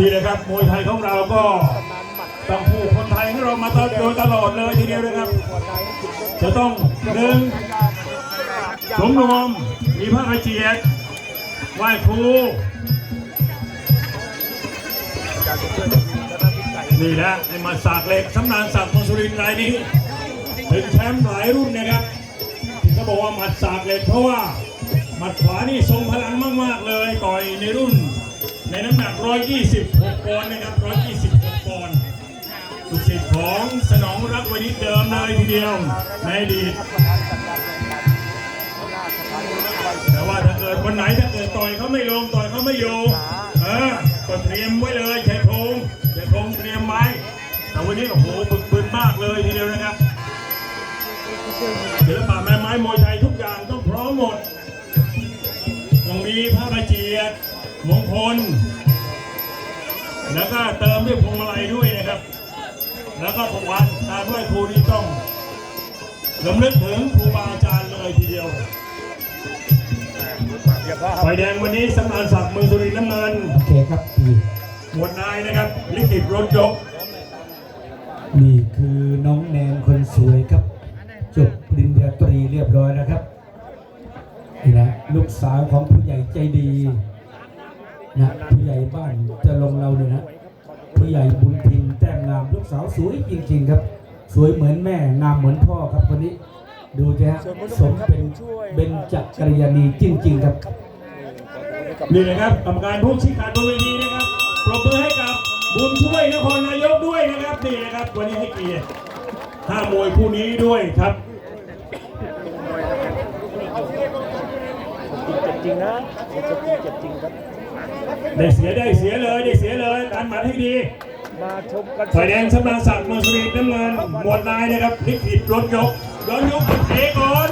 นี่เลยครับมวยไทยของเราก็ต้องผู้คนไทยของเรามาตลอดโดยตลอดเลยทีเดียวนะครับ จะต้องหนึ่งสมรวมมีพระอาเจียรติไหว้ครูนี่นะไอ้มาสากเหล็กสำนานศักดิ์มงสุรินทร์รายนี้เป็นแชมป์หลายรุ่นนะครับที่เขาบอกว่าหมัดสากเหล็กเพราะว่าหมัดขวานี่ทรงพลังมาก ๆ เลยต่อยในรุ่น ในน้ำหนัก 126ปอนด์นะครับ 126ปอนด์ลูกศิษย์ของสนองรักวันนี้เดิมเลยทีเดียวในอดีตแต่ว่าถ้าเกิดวันไหนถ้าเกิดต่อยเขาไม่ลงต่อยเขาไม่อยู่เออก็เตรียมไว้เลยช้โครงใช้โครงเตรียมไว้แต่วันนี้โอ้โหบึกบึนมากเลยทีเดียวนะครับศิลปะแม่ไม้มวยไทยทุกอย่างต้องพร้อมหมดต้องมีพระประเจียร มงคล แล้วก็เติมด้วยพวงมาลัยด้วยนะครับ แล้วก็ประวัติการไหว้ครูนี่ต้องลำลึกถึงครูบาอาจารย์เลยทีเดียวไฟแดงวันนี้สำนานศักดิ์เมืองสุรินทร์น้ำเงินโอเคครับพี่หมวดนายนะครับ ลิขิตรถยก นี่คือน้องแนนคนสวยครับ จบปริญญาตรีเรียบร้อยนะครับ นี่นะลูกสาวของผู้ใหญ่ใจดี นะผู้ใหญ่บ้านจะลงเราเนี่ยนะผู้ใหญ่บุญทินแต้มงามลูกสาวสวยจริง ๆ ครับ สวยเหมือนแม่งามเหมือนพ่อครับคนนี้ ดูสิฮะสมเป็นเบญจกัลยาณีจริง ๆ ครับนี่นะครับกรรมการผู้ชี้ขาดบนเวทีนะครับปรบมือให้กับบุญช่วยนครนายกด้วยนะครับนี่นะครับ วันนี้ให้เกียรติห้ามวยคู่นี้ด้วยครับเจ็บจริงนะเจ็บจริงเจ็บจริงครับ ได้เสียได้เสียเลยได้เสียเลยการหมัดให้ดีมาชมกันไฟแดงสำราญศักดิ์เมืองสุรินทร์น้ำเงินหมวดนายนะครับลิขิตรถยกย้อนยุคเทก่อน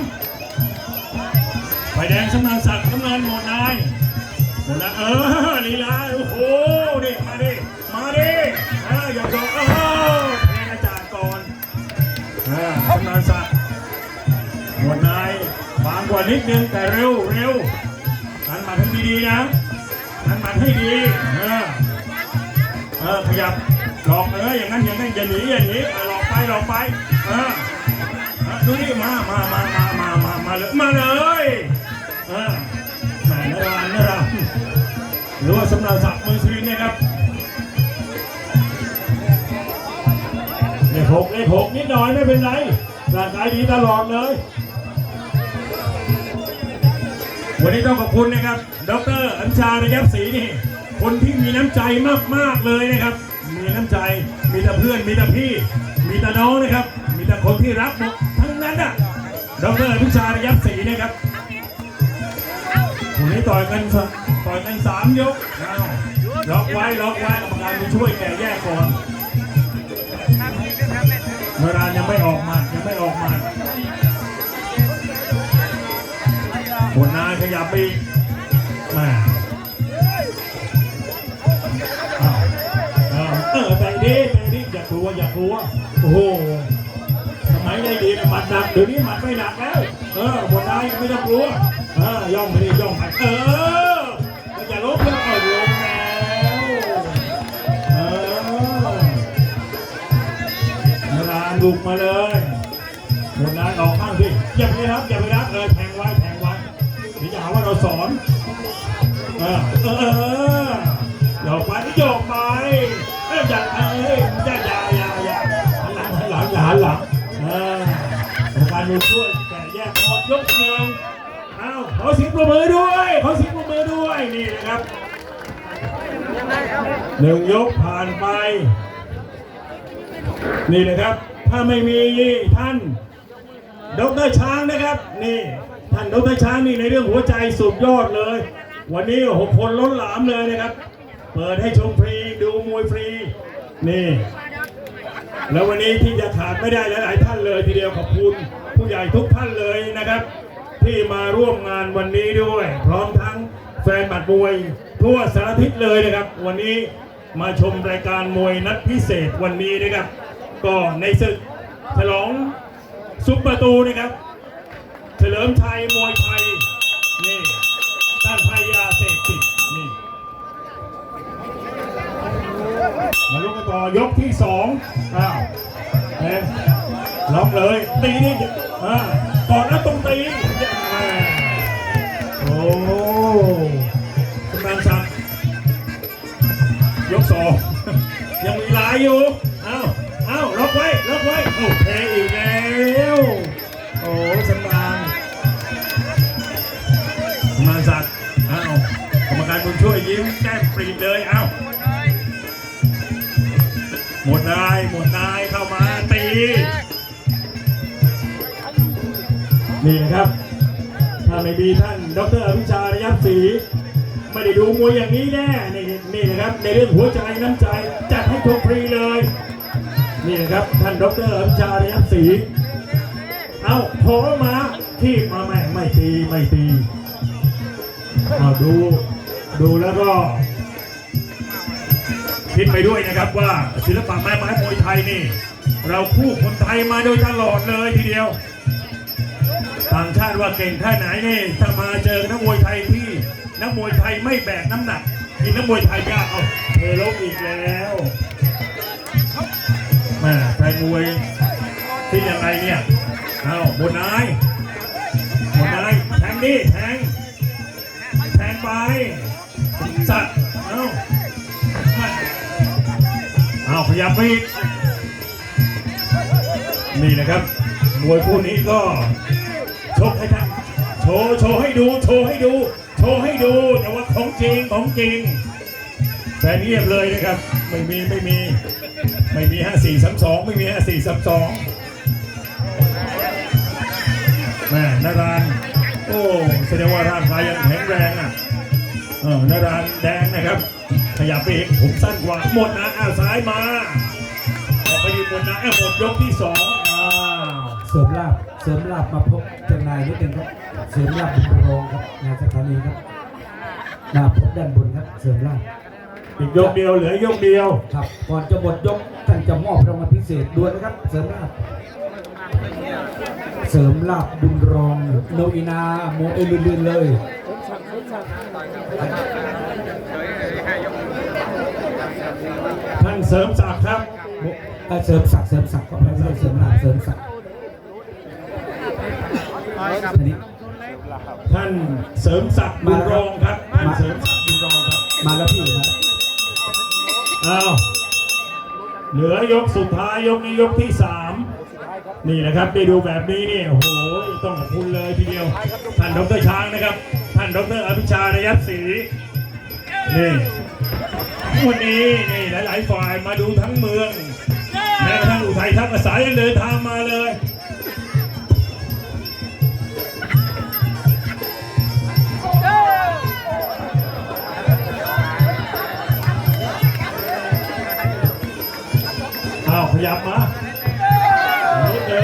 ไฟแดงสำราญศักดิ์น้ำเงินหมวดนายหมวดนายเออลีลาโอ้โหนี่มาดิมาดิเอออย่าโดนเออแทงอาจารย์ก่อนเออสำราญศักดิ์หมวดนายบางกว่านิดนึงแต่เร็วเร็วการหมัดให้ดีๆนะ การหมัดให้ดีเออเออขยับหลอกเอออย่างนั้นอย่างนั้นอย่าหนีอย่าหนีหลอกไปหลอกไปเออดูนี่มามามามามามามาเลยมาเลยเออแหมนรานนรานหรือว่าสำนักศักดิ์มือสุรินนะครับเลขหกเลขหกนิดหน่อยไม่เป็นไรร่างกายดีตลอดเลย วันนี้ต้องขอบคุณนะครับ ดรอัญชาระยับศรีนี่ คนที่มีน้ำใจมากๆเลยนะครับ มีน้ำใจ มีแต่เพื่อน มีแต่พี่ มีแต่น้องนะครับ มีแต่คนที่รักหมดทั้งนั้นอะ ดรอัญชาระยับศรีนะครับวันนี้ต่อยกันสต่อยกันสามยกล็อกไว้ล็อกไว้กรรมการไปช่วยแก่แยกก่อนเวลายังไม่ออกมายังไม่ออกมา บนนายขยับไปอีแม่อ้าเออแต่ดีแต่ดีอย่ากลัวอย่ากลัวโอ้โหสมัยในดีนะหมัดหนักเดี๋ยวนี้หมัดไม่หนักแล้ว เออบนได้ไม่ต้องกลัวเออย่องไม่ได้ย่องไปเอออย่าลบแล้วเอาลงแล้วเออลาลุกมาเลยบนได้ออกข้างสิอย่าไปรับอย่าไปรับ สอนเออเออโยกไปโยกไปเอ้ยอย่าเอ้ยอย่าอย่าอย่าอย่าหันหลังหันหลังอย่าหันหลังเออกรรมการดูช่วยแต่แยกหมดยกหนึ่งเอ้าขอเสียงปรบมือด้วยขอเสียงปรบมือด้วยนี่นะครับหนึ่งยกผ่านไป นี่นะครับ ถ้าไม่มีท่านดรช้างนะครับ นี่ ท่านดรช้างนี่ในเรื่องหัวใจสุดยอดเลย วันนี้หกคนล้นหลามเลยนะครับ เปิดให้ชมฟรีดูมวยฟรี นี่ แล้ววันนี้ที่จะขาดไม่ได้หลายๆท่านเลยทีเดียวขอบคุณผู้ใหญ่ทุกท่านเลยนะครับ ที่มาร่วมงานวันนี้ด้วย พร้อมทั้งแฟนบัตรมวยทั่วสารทิศเลยนะครับ วันนี้มาชมรายการมวยนัดพิเศษวันนี้นะครับ ก็ในศึกฉลองซุปเปอร์ตูนะครับ เฉลิมชัยมวยไทยนี่ต้านภัยยาเสพติดนี่มาลูกกระต่อยกที่สองอ้าวเอ๊ะล็อกเลยตีนี่อ่าก่อนนะตรงตีโอ้กำลังสั่งยกสองยังมีลายอยู่อ้าวอ้าวล็อกไว้ล็อกไว้โอ้แพ้อีกแล้วโอ้สำราญ ยิ้มแก้มปรีดเลย เอ้า หมดนาย หมดนายเข้ามาตี นี่นะครับ ถ้าไม่มีท่านดรอภิชาระยับศรีไม่ได้ดูมวยอย่างนี้แน่นี่นี่นะครับ ในเรื่องหัวใจน้ำใจ จัดให้ชมฟรีเลย นี่นะครับ ท่านดรอภิชาระยับศรีเอาโผล่มาที่มาแม่ไม่ตี ไม่ตีเอาดู ดูแล้วก็ คิดไปด้วยนะครับว่าศิลปะแม่ไม้มวยไทยนี่ เราคู่คนไทยมาโดยตลอดเลยทีเดียวต่างชาติว่าเก่งแค่ไหนนี่ถ้ามาเจอนักมวยไทยที่นักมวยไทยไม่แบกน้ำหนักกินนักมวยไทยยากเอาเทลงอีกแล้วแม่แฟนมวยที่ยังไงเนี่ยเอาบนนายบนนายแทงดิแทงแทงไป สัตว์เอามาเอายับไปอีกนี่นะครับ มวยคู่นี้ก็ชกให้ท่านโชว์โชว์ให้ดู โชว์ให้ดู โชว์ให้ดู แต่ว่าของจริงของจริงแฟนเงียบเลยนะครับ ไม่มีไม่มีไม่มี5 4 3 2ไม่มี5 4 3 2แม่นารานโอ้แสดงว่าร่างกายยังแข็งแรงอะ ออนารานแดงนะครับ ขยับไปอีกผมสั้นกว่าหมดนะอ้าวซ้ายมาออกไปยืนบนนะอ้าวหมดยกที่สองอ้าวเสริมลาบเสริมลาบมาพบเจานายนิดนึงครับ เสริมลาบบุญโรงครับในสถานีครับหน้าพบด้านบนครับ เสริมลาบอีกยกเดียวเหลือยกเดียวครับ ก่อนจะหมดยกท่านจะมอบรางวัลพิเศษด้วยนะครับ เสริมลาบเสริมลาบบุญรองโนอินาโมเอลุนๆเลย ท่านเสริมศักดิ์ครับเสริมศักดิ์เสริมศักดิ์ก็ไม่ใช่เสริมลาเสริมศักดิ์ท่านเสริมศักดิ์บุญรองครับท่านเสริมศักดิ์บุญรองครับ มาแล้วพี่มาแล้วอ้าวเหลือยกสุดท้ายยกนี้ยกที่สามนี่นะครับได้ดูแบบนี้นี่โอ้โหต้องขอบคุณเลยทีเดียวท่านดรช้างนะครับ ท่านดรอภิชาระยับศรีนี่วันนี้นี่หลายๆฝ่ายมาดูทั้งเมืองแม้กระทั่งอุทัยทัพอาสายังเดินทางมาเลยอ้าวขยับมาเดีย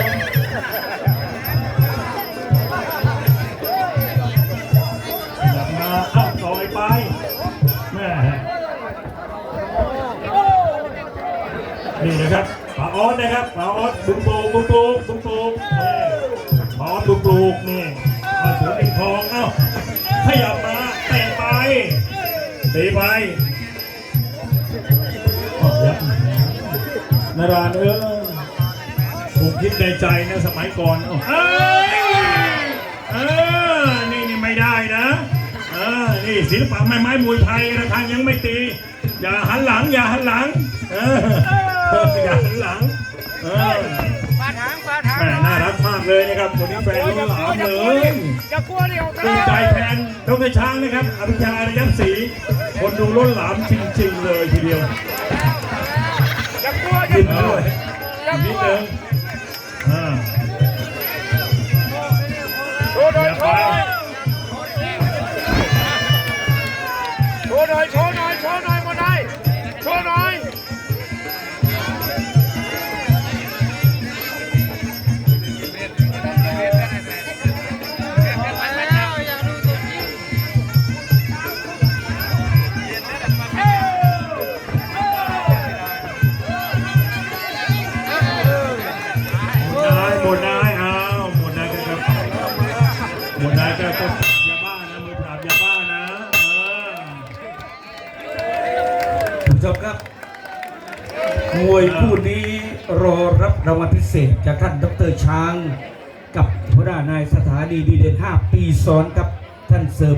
นี่นะครับป๋าออสนะครับป๋าออสบุ้งปลูกบุ้งปลูกบุ้งปลูกนี่ป๋าออสบุ้งปลูกนี่มาสวนเป็นทองเอ้าขยับมาเตะไปตะไปอ้าวยับนาราเออผมคิดในใจนะสมัยก่อนเอ้ยเออนี่นี่ไม่ได้นะเออนี่ศิลปะไม้ไม้มวยไทยระฆังยังไม่ตี อย่าหันหลัง อย่าหันหลังเออ อย่าหันหลังเออปาทางปาทางแม่น่ารักมากเลยนะครับคนนี้แฟนล้นหลามเลยอย่ากลัวดิออกดีใจแทนดรช้างนะครับอภิชาอารยัมศรีคนดูล้นหลามจริงๆเลยทีเดียวอย่ากลัวอย่ายิ้มกลัวด้วยอย่านิกดลัวนึงอ่าโชว์หน่อยโชว์หน่อยโชว์หน่อยโช วยคู่นี้รอรับรางวัลพิเศษจากท่านดรช้าง กับหัวหน้านายสถานีดีเด่น5 ปีซ้อนครับท่านเสริม